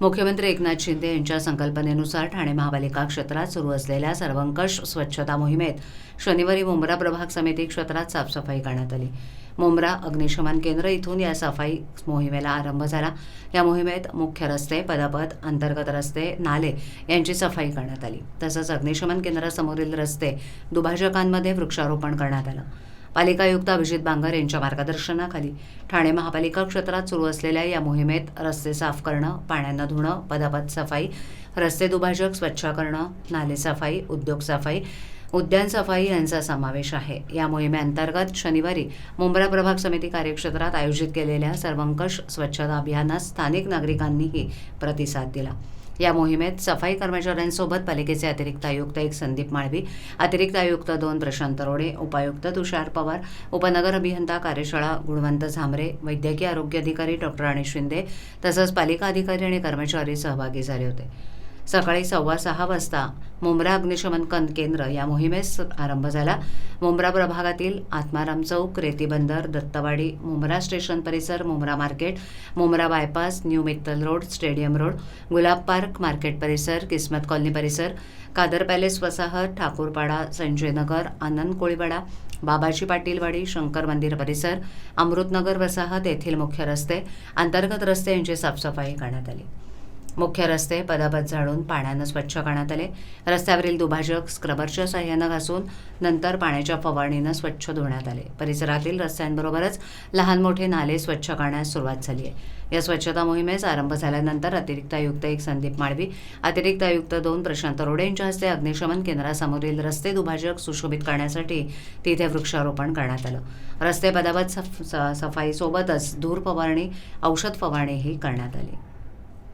मुख्यमंत्री एकनाथ शिंदे यांच्या संकल्पनेनुसार ठाणे महापालिका क्षेत्रात सुरू असलेल्या सर्वंकष स्वच्छता मोहिमेत शनिवारी मुंब्रा प्रभाग समिती क्षेत्रात साफसफाई करण्यात आली. मुंब्रा अग्निशमन केंद्र इथून या सफाई मोहिमेला आरंभ झाला. या मोहिमेत मुख्य रस्ते पदपथ अंतर्गत रस्ते नाले यांची सफाई करण्यात आली. तसंच अग्निशमन केंद्रासमोरील रस्ते दुभाजकांमध्ये वृक्षारोपण करण्यात आलं. पालिका आयुक्त अभिजित बांगर यांच्या मार्गदर्शनाखाली ठाणे महापालिका क्षेत्रात सुरू असलेल्या या मोहिमेत रस्ते साफ करणं पाण्यानं धुणं पदापद सफाई रस्ते दुभाजक स्वच्छ करणं नाले सफाई उद्योग सफाई उद्यान सफाई यांचा समावेश आहे. या मोहिमेअंतर्गत शनिवारी मुंब्रा प्रभाग समिती कार्यक्षेत्रात आयोजित केलेल्या सर्वंकष स्वच्छता अभियानात स्थानिक नागरिकांनीही प्रतिसाद दिला. या मोहिमेत सफाई कर्मचाऱ्यांसोबत पालिकेचे अतिरिक्त आयुक्त एक संदीप माळवी अतिरिक्त आयुक्त दोन प्रशांत रोडे उपायुक्त तुषार पवार उपनगर अभियंता कार्यशाळा गुणवंत झांबरे वैद्यकीय आरोग्य अधिकारी डॉक्टर आणि शिंदे तसंच पालिका अधिकारी आणि कर्मचारी सहभागी झाले होते. सकाळी सव्वा सहा वाजता मुंब्रा अग्निशमन कन केंद्र या मोहिमेस आरंभ झाला. मुंब्रा प्रभागातील आत्माराम चौक रेती बंदर दत्तवाडी मुंब्रा स्टेशन परिसर Mumbra market Mumbra bypass new Mittal road stadium road Gulab park market परिसर किस्मत कॉलनी परिसर कादर पॅलेस वसाहत ठाकूरपाडा संजयनगर आनंद कोळीवाडा बाबाजी पाटीलवाडी शंकर मंदिर परिसर अमृतनगर वसाहत येथील मुख्य रस्ते अंतर्गत रस्ते यांची साफसफाई करण्यात आली. मुख्य रस्ते पदापद झाडून पाण्यानं स्वच्छ करण्यात आले. रस्त्यावरील दुभाजक स्क्रबरच्या सहाय्यानं घासून नंतर पाण्याच्या फवारणीनं स्वच्छ धुण्यात आले. परिसरातील रस्त्यांबरोबरच लहान मोठे नाले स्वच्छ करण्यास सुरुवात झाली आहे. या स्वच्छता मोहिमेस आरंभ झाल्यानंतर अतिरिक्त आयुक्त एक संदीप माळवी अतिरिक्त आयुक्त दोन प्रशांत रोडे यांच्या हस्ते अग्निशमन केंद्रासमोरील रस्ते दुभाजक सुशोभित करण्यासाठी तिथे वृक्षारोपण करण्यात आलं. रस्ते पदापद सफ स- सफाईसोबतच धूर फवारणी औषध फवारणीही करण्यात आली.